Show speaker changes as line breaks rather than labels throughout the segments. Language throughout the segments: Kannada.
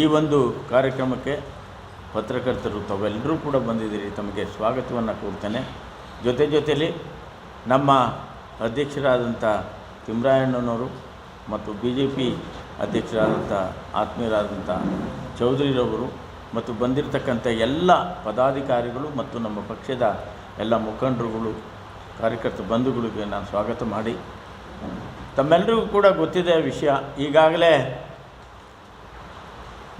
ಈ ಒಂದು ಕಾರ್ಯಕ್ರಮಕ್ಕೆ ಪತ್ರಕರ್ತರು ತಾವೆಲ್ಲರೂ ಕೂಡ ಬಂದಿದ್ದೀರಿ. ತಮಗೆ ಸ್ವಾಗತವನ್ನು ಕೋರ್ತೇನೆ. ಜೊತೆ ಜೊತೆಯಲ್ಲಿ ನಮ್ಮ ಅಧ್ಯಕ್ಷರಾದಂಥ ತಿಮ್ರಾಯಣ್ಣನವರು ಮತ್ತು ಬಿ ಜೆ ಪಿ ಅಧ್ಯಕ್ಷರಾದಂಥ ಆತ್ಮೀಯರಾದಂಥ ಚೌಧರಿರವರು ಮತ್ತು ಬಂದಿರತಕ್ಕಂಥ ಎಲ್ಲ ಪದಾಧಿಕಾರಿಗಳು ಮತ್ತು ನಮ್ಮ ಪಕ್ಷದ ಎಲ್ಲ ಮುಖಂಡರುಗಳು, ಕಾರ್ಯಕರ್ತ ಬಂಧುಗಳಿಗೆ ನಾನು ಸ್ವಾಗತ ಮಾಡಿ. ತಮ್ಮೆಲ್ಲರಿಗೂ ಕೂಡ ಗೊತ್ತಿದೆ ವಿಷಯ. ಈಗಾಗಲೇ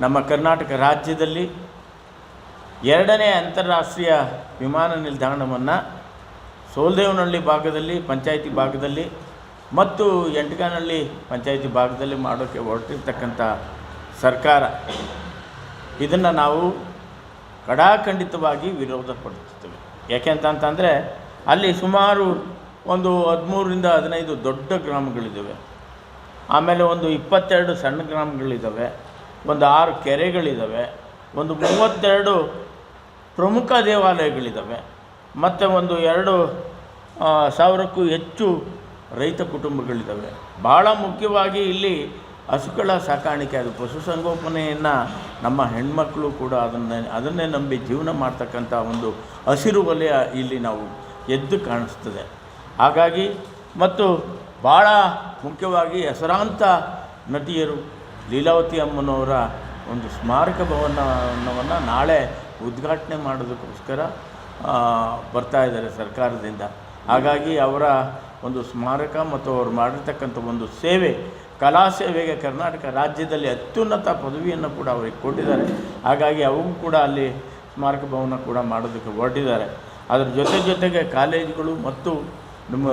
ನಮ್ಮ ಕರ್ನಾಟಕ ರಾಜ್ಯದಲ್ಲಿ ಎರಡನೇ ಅಂತಾರಾಷ್ಟ್ರೀಯ ವಿಮಾನ ನಿಲ್ದಾಣವನ್ನು ಸೋಲ್ದೇವನಹಳ್ಳಿ ಭಾಗದಲ್ಲಿ, ಪಂಚಾಯಿತಿ ಭಾಗದಲ್ಲಿ ಮತ್ತು ಎಂಟಗಾನಹಳ್ಳಿ ಪಂಚಾಯಿತಿ ಭಾಗದಲ್ಲಿ ಮಾಡೋಕ್ಕೆ ಹೊರಟಿರ್ತಕ್ಕಂಥ ಸರ್ಕಾರ. ಇದನ್ನು ನಾವು ಕಡಾಖಂಡಿತವಾಗಿ ವಿರೋಧ ಪಡಿಸ್ತೇವೆ ಯಾಕೆಂತಂತಂದರೆ ಅಲ್ಲಿ ಸುಮಾರು ಒಂದು ಹದಿಮೂರರಿಂದ ಹದಿನೈದು ದೊಡ್ಡ ಗ್ರಾಮಗಳಿದ್ದಾವೆ. ಆಮೇಲೆ ಒಂದು ಇಪ್ಪತ್ತೆರಡು ಸಣ್ಣ ಗ್ರಾಮಗಳಿದ್ದಾವೆ. ಒಂದು ಆರು ಕೆರೆಗಳಿದ್ದಾವೆ ಒಂದು ಮೂವತ್ತೆರಡು ಪ್ರಮುಖ ದೇವಾಲಯಗಳಿದ್ದಾವೆ ಮತ್ತು ಒಂದು ಎರಡು ಸಾವಿರಕ್ಕೂ ಹೆಚ್ಚು ರೈತ ಕುಟುಂಬಗಳಿದ್ದಾವೆ ಭಾಳ ಮುಖ್ಯವಾಗಿ ಇಲ್ಲಿ ಹಸುಗಳ ಸಾಕಾಣಿಕೆ ಅದು ಪಶುಸಂಗೋಪನೆಯನ್ನು ನಮ್ಮ ಹೆಣ್ಮಕ್ಕಳು ಕೂಡ ಅದನ್ನೇ ಅದನ್ನೇ ನಂಬಿ ಜೀವನ ಮಾಡ್ತಕ್ಕಂಥ ಒಂದು ಹಸಿರು ವಲಯ ಇಲ್ಲಿ ನಾವು ಎದ್ದು ಕಾಣಿಸ್ತದೆ. ಹಾಗಾಗಿ ಮತ್ತು ಭಾಳ ಮುಖ್ಯವಾಗಿ ಹೆಸರಾಂತ ನಟಿಯರು ಲೀಲಾವತಿ ಅಮ್ಮನವರ ಒಂದು ಸ್ಮಾರಕ ಭವನವನ್ನು ನಾಳೆ ಉದ್ಘಾಟನೆ ಮಾಡೋದಕ್ಕೋಸ್ಕರ ಬರ್ತಾ ಇದ್ದಾರೆ ಸರ್ಕಾರದಿಂದ. ಹಾಗಾಗಿ ಅವರ ಒಂದು ಸ್ಮಾರಕ ಮತ್ತು ಅವರು ಮಾಡಿರ್ತಕ್ಕಂಥ ಒಂದು ಸೇವೆ ಕಲಾ ಸೇವೆಗೆ ಕರ್ನಾಟಕ ರಾಜ್ಯದಲ್ಲಿ ಅತ್ಯುನ್ನತ ಪದವಿಯನ್ನು ಕೂಡ ಅವರಿಗೆ ಕೊಟ್ಟಿದ್ದಾರೆ ಹಾಗಾಗಿ ಅವರು ಕೂಡ ಅಲ್ಲಿ ಸ್ಮಾರಕ ಭವನ ಕೂಡ ಮಾಡೋದಕ್ಕೆ ಹೊರಟಿದ್ದಾರೆ. ಅದರ ಜೊತೆ ಜೊತೆಗೆ ಕಾಲೇಜುಗಳು ಮತ್ತು ನಮ್ಮ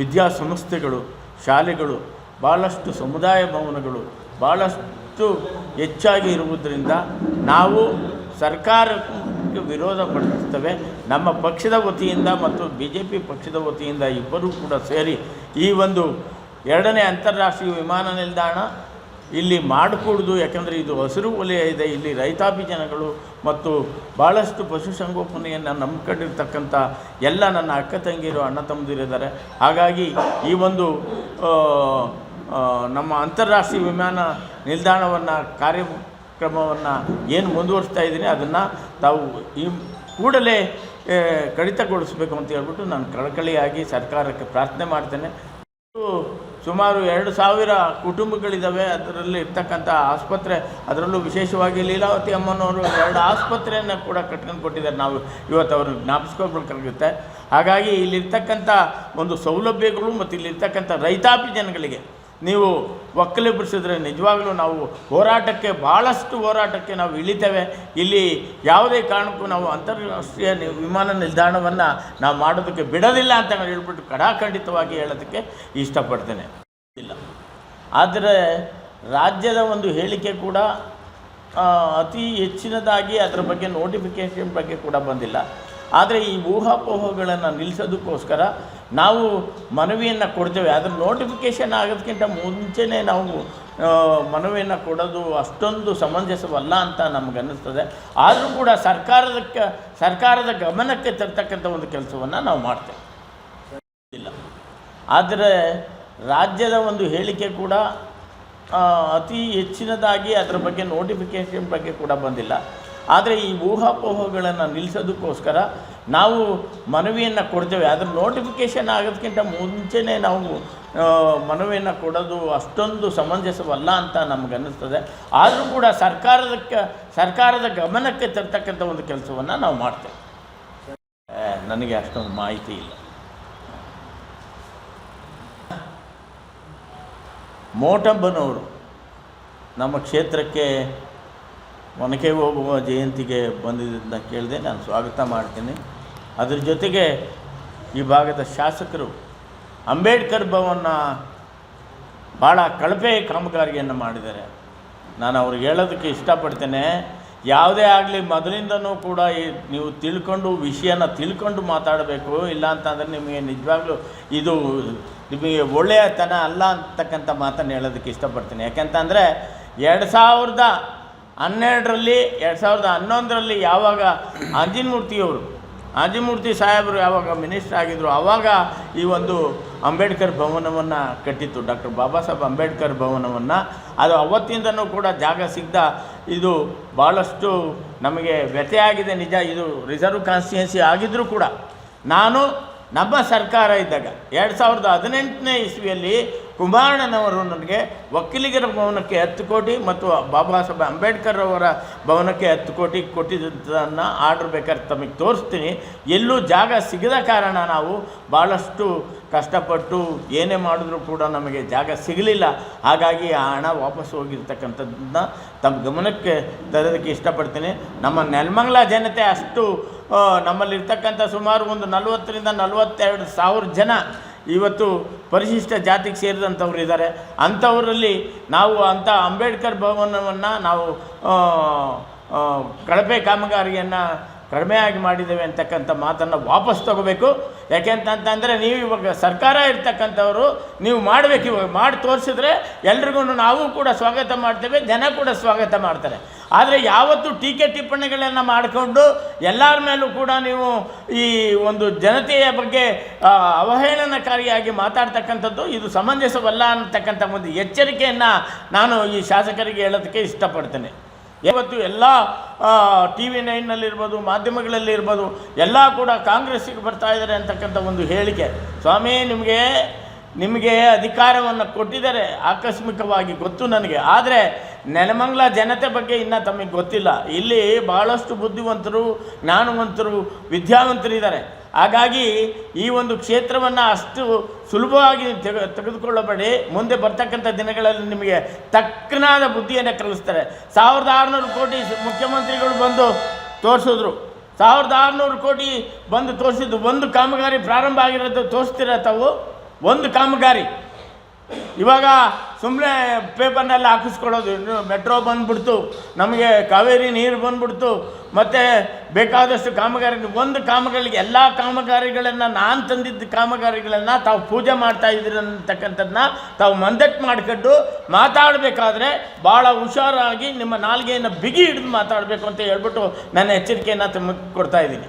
ವಿದ್ಯಾಸಂಸ್ಥೆಗಳು, ಶಾಲೆಗಳು ಭಾಳಷ್ಟು ಸಮುದಾಯ ಭವನಗಳು ಭಾಳಷ್ಟು ಹೆಚ್ಚಾಗಿ ಇರುವುದರಿಂದ ನಾವು ಸರ್ಕಾರಕ್ಕೆ ವಿರೋಧ ಪಡಿಸ್ತೇವೆ ನಮ್ಮ ಪಕ್ಷದ ವತಿಯಿಂದ ಮತ್ತು ಬಿ ಜೆ ಪಿ ಪಕ್ಷದ ವತಿಯಿಂದ ಇಬ್ಬರೂ ಕೂಡ ಸೇರಿ ಈ ಒಂದು ಎರಡನೇ ಅಂತಾರಾಷ್ಟ್ರೀಯ ವಿಮಾನ ನಿಲ್ದಾಣ ಇಲ್ಲಿ ಮಾಡಕೂಡ್ದು ಯಾಕಂದರೆ ಇದು ಹಸಿರು ವಲಯ ಇದೆ. ಇಲ್ಲಿ ರೈತಾಪಿ ಜನಗಳು ಮತ್ತು ಭಾಳಷ್ಟು ಪಶುಸಂಗೋಪನೆಯನ್ನು ನಂಬ್ಕೊಂಡಿರ್ತಕ್ಕಂಥ ಎಲ್ಲ ನನ್ನ ಅಕ್ಕ ತಂಗಿಯರು, ಅಣ್ಣ ತಮ್ಮದಿರಿದ್ದಾರೆ. ಹಾಗಾಗಿ ಈ ಒಂದು ನಮ್ಮ ಅಂತಾರಾಷ್ಟ್ರೀಯ ವಿಮಾನ ನಿಲ್ದಾಣವನ್ನು, ಕಾರ್ಯಕ್ರಮವನ್ನು ಏನು ಮುಂದುವರಿಸ್ತಾ ಇದ್ದೀನಿ ಅದನ್ನು ತಾವು ಈ ಕೂಡಲೇ ಕಡಿತಗೊಳಿಸಬೇಕು ಅಂತ ಹೇಳ್ಬಿಟ್ಟು ನಾನು ಕಳಕಳಿಯಾಗಿ ಸರ್ಕಾರಕ್ಕೆ ಪ್ರಾರ್ಥನೆ ಮಾಡ್ತೇನೆ. ಸುಮಾರು ಎರಡು ಸಾವಿರ ಕುಟುಂಬಗಳಿದ್ದಾವೆ ಅದರಲ್ಲಿ ಇರ್ತಕ್ಕಂಥ ಆಸ್ಪತ್ರೆ, ಅದರಲ್ಲೂ ವಿಶೇಷವಾಗಿ ಲೀಲಾವತಿ ಅಮ್ಮನವರು ಎರಡು ಆಸ್ಪತ್ರೆಯನ್ನು ಕೂಡ ಕಟ್ಕೊಂಡು ಕೊಟ್ಟಿದ್ದಾರೆ. ನಾವು ಇವತ್ತು ಅವರು ಜ್ಞಾಪಿಸ್ಕೊಳ್ಬೇಕಾಗುತ್ತೆ ಹಾಗಾಗಿ ಇಲ್ಲಿರ್ತಕ್ಕಂಥ ಒಂದು ಸೌಲಭ್ಯಗಳು ಮತ್ತು ಇಲ್ಲಿರ್ತಕ್ಕಂಥ ರೈತಾಪಿ ಜನಗಳಿಗೆ ನೀವು ಒಕ್ಕಲೆಬ್ಬಿಸಿದ್ರೆ ನಿಜವಾಗ್ಲೂ ನಾವು ಹೋರಾಟಕ್ಕೆ ಭಾಳಷ್ಟು ಹೋರಾಟಕ್ಕೆ ನಾವು ಇಳಿತೇವೆ. ಇಲ್ಲಿ ಯಾವುದೇ ಕಾರಣಕ್ಕೂ ನಾವು ಅಂತಾರಾಷ್ಟ್ರೀಯ ವಿಮಾನ ನಿಲ್ದಾಣವನ್ನು ನಾವು ಮಾಡೋದಕ್ಕೆ ಬಿಡೋದಿಲ್ಲ ಅಂತ ನಾನು ಹೇಳ್ಬಿಟ್ಟು ಕಡಾಖಂಡಿತವಾಗಿ ಹೇಳೋದಕ್ಕೆ ಇಷ್ಟಪಡ್ತೇನೆ. ಇಲ್ಲ. ಆದರೆ ರಾಜ್ಯದ ಒಂದು ಹೇಳಿಕೆ ಕೂಡ ಅತಿ ಹೆಚ್ಚಿನದಾಗಿ ಅದರ ಬಗ್ಗೆ ನೋಟಿಫಿಕೇಶನ್ ಬಗ್ಗೆ ಕೂಡ ಬಂದಿಲ್ಲ. ಆದರೆ ಈ ಊಹಾಪೋಹಗಳನ್ನು ನಿಲ್ಲಿಸೋದಕ್ಕೋಸ್ಕರ ನಾವು ಮನವಿಯನ್ನು ಕೊಡ್ತೇವೆ. ಅದರ ನೋಟಿಫಿಕೇಷನ್ ಆಗೋದಕ್ಕಿಂತ ಮುಂಚೆನೇ ನಾವು ಮನವಿಯನ್ನು ಕೊಡೋದು ಅಷ್ಟೊಂದು ಸಮಂಜಸವಲ್ಲ ಅಂತ ನಮಗನ್ನಿಸ್ತದೆ. ಆದರೂ ಕೂಡ ಸರ್ಕಾರದಕ್ಕೆ, ಸರ್ಕಾರದ ಗಮನಕ್ಕೆ ತರ್ತಕ್ಕಂಥ ಒಂದು ಕೆಲಸವನ್ನು ನಾವು ಮಾಡ್ತೇವೆ. ಇಲ್ಲ. ಆದರೆ ರಾಜ್ಯದ ಒಂದು ಹೇಳಿಕೆ ಕೂಡ ಅತಿ ಹೆಚ್ಚಿನದಾಗಿ ಅದರ ಬಗ್ಗೆ ನೋಟಿಫಿಕೇಷನ್ ಬಗ್ಗೆ ಕೂಡ ಬಂದಿಲ್ಲ. ಆದರೆ ಈ ಊಹಾಪೋಹಗಳನ್ನು ನಿಲ್ಲಿಸೋದಕ್ಕೋಸ್ಕರ ನಾವು ಮನವಿಯನ್ನು ಕೊಡ್ತೇವೆ. ಅದರ ನೋಟಿಫಿಕೇಷನ್ ಆಗೋದಕ್ಕಿಂತ ಮುಂಚೆನೇ ನಾವು ಮನವಿಯನ್ನು ಕೊಡೋದು ಅಷ್ಟೊಂದು ಸಮಂಜಸವಲ್ಲ ಅಂತ ನಮಗನ್ನಿಸ್ತದೆ. ಆದರೂ ಕೂಡ ಸರ್ಕಾರದಕ್ಕೆ ಸರ್ಕಾರದ ಗಮನಕ್ಕೆ ತರ್ತಕ್ಕಂಥ ಒಂದು ಕೆಲಸವನ್ನು ನಾವು ಮಾಡ್ತೇವೆ. ನನಗೆ ಅಷ್ಟೊಂದು ಮಾಹಿತಿ ಇಲ್ಲ. ಮೋಟಬ್ಬನವರು ನಮ್ಮ ಕ್ಷೇತ್ರಕ್ಕೆ ಒನಕೆ ಹೋಗುವ ಜಯಂತಿಗೆ ಬಂದಿದ್ದನ್ನು ಕೇಳಿದೆ ನಾನು ಸ್ವಾಗತ ಮಾಡ್ತೀನಿ. ಅದ್ರ ಜೊತೆಗೆ ಈ ಭಾಗದ ಶಾಸಕರು ಅಂಬೇಡ್ಕರ್ ಭವನ ಭಾಳ ಕಳಪೆ ಕಾಮಗಾರಿಯನ್ನು ಮಾಡಿದ್ದಾರೆ. ನಾನು ಅವ್ರಿಗೆ ಹೇಳೋದಕ್ಕೆ ಇಷ್ಟಪಡ್ತೇನೆ. ಯಾವುದೇ ಆಗಲಿ ಮೊದಲಿಂದನೂ ಕೂಡ ಈ ನೀವು ತಿಳ್ಕೊಂಡು ವಿಷಯನ ತಿಳ್ಕೊಂಡು ಮಾತಾಡಬೇಕು. ಇಲ್ಲ ಅಂತಂದರೆ ನಿಮಗೆ ನಿಜವಾಗ್ಲೂ ಇದು ನಿಮಗೆ ಒಳ್ಳೆಯತನ ಅಲ್ಲ ಅಂತಕ್ಕಂಥ ಮಾತನ್ನು ಹೇಳೋದಕ್ಕೆ ಇಷ್ಟಪಡ್ತೀನಿ. ಯಾಕೆಂತಂದರೆ ಎರಡು ಸಾವಿರದ ಹನ್ನೆರಡರಲ್ಲಿ, ಎರಡು ಸಾವಿರದ ಹನ್ನೊಂದರಲ್ಲಿ ಯಾವಾಗ ಅಂಜಿನಮೂರ್ತಿಯವರು ಆದಿಮೂರ್ತಿ ಸಾಹೇಬರು ಯಾವಾಗ ಮಿನಿಸ್ಟರ್ ಆಗಿದ್ರು ಆವಾಗ ಈ ಒಂದು ಅಂಬೇಡ್ಕರ್ ಭವನವನ್ನು ಕಟ್ಟಿತ್ತು. ಡಾಕ್ಟರ್ ಬಾಬಾ ಸಾಹೇಬ್ ಅಂಬೇಡ್ಕರ್ ಭವನವನ್ನು. ಅದು ಅವತ್ತಿಂದನೂ ಕೂಡ ಜಾಗ ಸಿಗ್ದ. ಇದು ಭಾಳಷ್ಟು ನಮಗೆ ವ್ಯಥೆಯಾಗಿದೆ ನಿಜ. ಇದು ರಿಸರ್ವ್ ಕಾನ್ಸ್ಟಿಟ್ಯೂನ್ಸಿ ಆಗಿದ್ದರೂ ಕೂಡ. ನಾನು ನಮ್ಮ ಸರ್ಕಾರ ಇದ್ದಾಗ, ಎರಡು ಸಾವಿರದ ಹದಿನೆಂಟನೇ ಇಸ್ವಿಯಲ್ಲಿ ಕುಮಾರಣ್ಣನವರು ನನಗೆ ವಕೀಲಿಗರ ಭವನಕ್ಕೆ ಹತ್ತು ಕೋಟಿ ಮತ್ತು ಬಾಬಾ ಸಾಹೇಬ್ ಅಂಬೇಡ್ಕರ್ ಅವರ ಭವನಕ್ಕೆ ಹತ್ತು ಕೋಟಿ ಕೊಟ್ಟಿದ್ದನ್ನು ಆರ್ಡ್ರ್ ಬೇಕಾದ್ರೆ ತಮಗೆ ತೋರಿಸ್ತೀನಿ. ಎಲ್ಲೂ ಜಾಗ ಸಿಗದ ಕಾರಣ ನಾವು ಭಾಳಷ್ಟು ಕಷ್ಟಪಟ್ಟು ಏನೇ ಮಾಡಿದ್ರೂ ಕೂಡ ನಮಗೆ ಜಾಗ ಸಿಗಲಿಲ್ಲ. ಹಾಗಾಗಿ ಆ ಹಣ ವಾಪಸ್ ಹೋಗಿರ್ತಕ್ಕಂಥದ್ದನ್ನ ತಮ್ಮ ಗಮನಕ್ಕೆ ತರೋದಕ್ಕೆ ಇಷ್ಟಪಡ್ತೀನಿ. ನಮ್ಮ ನೆಲಮಂಗಲ ಜನತೆ ಅಷ್ಟು ನಮ್ಮಲ್ಲಿರ್ತಕ್ಕಂಥ ಸುಮಾರು ಒಂದು ನಲವತ್ತರಿಂದ ನಲವತ್ತೆರಡು ಸಾವಿರ ಜನ ಇವತ್ತು ಪರಿಶಿಷ್ಟ ಜಾತಿಗೆ ಸೇರಿದಂಥವ್ರು ಇದ್ದಾರೆ. ಅಂಥವರಲ್ಲಿ ನಾವು ಅಂಥ ಅಂಬೇಡ್ಕರ್ ಭವನವನ್ನು ನಾವು ಕಳಪೆ ಕಾಮಗಾರಿಯನ್ನು ಕಡಿಮೆಯಾಗಿ ಮಾಡಿದ್ದೇವೆ ಅಂತಕ್ಕಂಥ ಮಾತನ್ನು ವಾಪಸ್ ತಗೋಬೇಕು. ಯಾಕೆಂತಂತಂದರೆ ನೀವು ಇವಾಗ ಸರ್ಕಾರ ಇರ್ತಕ್ಕಂಥವರು, ನೀವು ಮಾಡಬೇಕು ಇವಾಗ, ಮಾಡಿ ತೋರಿಸಿದ್ರೆ ಎಲ್ರಿಗೂ ನಾವು ಕೂಡ ಸ್ವಾಗತ ಮಾಡ್ತೇವೆ, ಜನ ಕೂಡ ಸ್ವಾಗತ ಮಾಡ್ತಾರೆ. ಆದರೆ ಯಾವತ್ತು ಟೀಕೆ ಟಿಪ್ಪಣಿಗಳನ್ನು ಮಾಡಿಕೊಂಡು ಎಲ್ಲರ ಮೇಲೂ ಕೂಡ ನೀವು ಈ ಒಂದು ಜನತೆಯ ಬಗ್ಗೆ ಅವಹೇಳನಕಾರಿಯಾಗಿ ಮಾತಾಡ್ತಕ್ಕಂಥದ್ದು ಇದು ಸಮಂಜಸವಲ್ಲ ಅನ್ನತಕ್ಕಂಥ ಒಂದು ಎಚ್ಚರಿಕೆಯನ್ನು ನಾನು ಈ ಶಾಸಕರಿಗೆ ಹೇಳೋದಕ್ಕೆ ಇಷ್ಟಪಡ್ತೇನೆ. ಇವತ್ತು ಎಲ್ಲ ಟಿ ವಿ ನೈನ್ನಲ್ಲಿರ್ಬೋದು ಮಾಧ್ಯಮಗಳಲ್ಲಿ ಇರ್ಬೋದು ಎಲ್ಲ ಕೂಡ ಕಾಂಗ್ರೆಸ್ಸಿಗೆ ಬರ್ತಾ ಇದ್ದಾರೆ ಅಂತಕ್ಕಂಥ ಒಂದು ಹೇಳಿಕೆ. ಸ್ವಾಮಿ, ನಿಮಗೆ ನಿಮಗೆ ಅಧಿಕಾರವನ್ನು ಕೊಟ್ಟಿದ್ದಾರೆ, ಆಕಸ್ಮಿಕವಾಗಿ ಗೊತ್ತು ನನಗೆ. ಆದರೆ, ನೆಲಮಂಗ್ಲ ಜನತೆ ಬಗ್ಗೆ ಇನ್ನೂ ತಮಗೆ ಗೊತ್ತಿಲ್ಲ. ಇಲ್ಲಿ ಭಾಳಷ್ಟು ಬುದ್ಧಿವಂತರು, ಜ್ಞಾನವಂತರು, ವಿದ್ಯಾವಂತರಿದ್ದಾರೆ. ಹಾಗಾಗಿ ಈ ಒಂದು ಕ್ಷೇತ್ರವನ್ನು ಅಷ್ಟು ಸುಲಭವಾಗಿ ತೆಗೆ, ತೆಗೆದುಕೊಳ್ಳಬೇಡಿ. ಮುಂದೆ ಬರ್ತಕ್ಕಂಥ ದಿನಗಳಲ್ಲಿ ನಿಮಗೆ ತಕ್ಕನಾದ ಬುದ್ಧಿಯನ್ನು ಕಲಿಸ್ತಾರೆ. ಸಾವಿರದ ಆರುನೂರು ಕೋಟಿ ಮುಖ್ಯಮಂತ್ರಿಗಳು ಬಂದು ತೋರಿಸಿದ್ರು. ಸಾವಿರದ ಆರುನೂರು ಕೋಟಿ ಬಂದು ತೋರಿಸಿದ್ದು ಒಂದು ಕಾಮಗಾರಿ ಪ್ರಾರಂಭ ಆಗಿರೋದು ತೋರಿಸ್ತೀರ ತಾವು? ಒಂದು ಕಾಮಗಾರಿ. ಇವಾಗ ಸುಮ್ಮನೆ ಪೇಪರ್ನೆಲ್ಲ ಹಾಕಿಸ್ಕೊಳ್ಳೋದು. ಮೆಟ್ರೋ ಬಂದ್ಬಿಡ್ತು. ನಮಗೆ ಕಾವೇರಿ ನೀರು ಬಂದ್ಬಿಡ್ತು. ಮತ್ತು ಬೇಕಾದಷ್ಟು ಕಾಮಗಾರಿ ಒಂದು ಕಾಮಗಾರಿಗೆ, ಎಲ್ಲ ಕಾಮಗಾರಿಗಳನ್ನು ನಾನು ತಂದಿದ್ದ ಕಾಮಗಾರಿಗಳನ್ನು ತಾವು ಪೂಜೆ ಮಾಡ್ತಾ ಇದ್ದೀರ ಅಂತಕ್ಕಂಥದ್ದನ್ನ ತಾವು ಮಂದಟ್ಟು ಮಾಡಿಕೊಂಡು ಮಾತಾಡಬೇಕಾದ್ರೆ ಭಾಳ ಹುಷಾರಾಗಿ ನಿಮ್ಮ ನಾಲ್ಗೆಯನ್ನು ಬಿಗಿ ಹಿಡಿದು ಮಾತಾಡಬೇಕು ಅಂತ ಹೇಳ್ಬಿಟ್ಟು ನನ್ನ ಎಚ್ಚರಿಕೆಯನ್ನು ತುಂಬ ಕೊಡ್ತಾ ಇದ್ದೀನಿ.